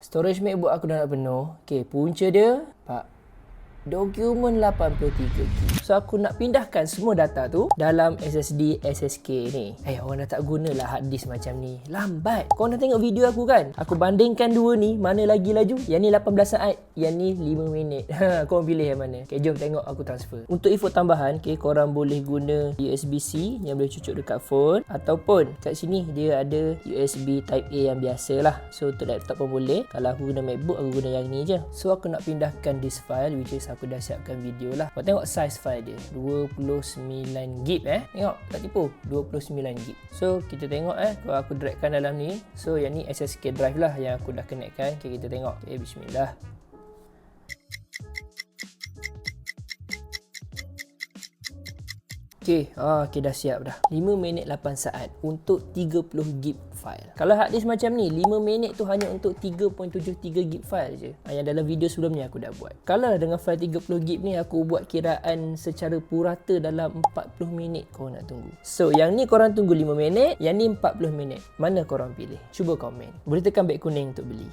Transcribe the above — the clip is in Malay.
Storage MacBook aku dah nak penuh. Okay, punca dia, pak, dokumen 83GB. So aku nak pindahkan semua data tu dalam SSD SSK ni. Eh orang dah tak guna lah hard disk macam ni. Lambat. Kau dah tengok video aku kan? Aku bandingkan dua ni, mana lagi laju? Yang ni 18 saat, yang ni 5 minit. Ha, kau pilih yang mana? Okay, jom tengok aku transfer. Untuk info tambahan, okay, korang boleh guna USB-C yang boleh cucuk dekat phone ataupun kat sini dia ada USB Type A yang biasa lah. So untuk laptop pun boleh. Kalau aku guna MacBook, aku guna yang ni je. So aku nak pindahkan disk file which is aku dah siapkan video lah. Kau tengok size file dia 29 gig eh. Tengok tak tipu 29 gig. So kita tengok eh kalau aku dragkan dalam ni. So yang ni SSK drive lah yang aku dah connectkan. Okay, kita tengok. Okay, bismillah Okay, ah, okay dah siap dah. 5 minit 8 saat untuk 30 gig file. Kalau hard disk macam ni 5 minit tu hanya untuk 3.73 gig file je. Ah, Yang dalam video sebelum ni aku dah buat. Kalau dengan file 30 gig ni aku buat kiraan secara purata dalam 40 minit kau nak tunggu. So yang ni korang tunggu 5 minit Yang ni 40 minit. Mana korang pilih? Cuba komen. Boleh tekan beg kuning untuk beli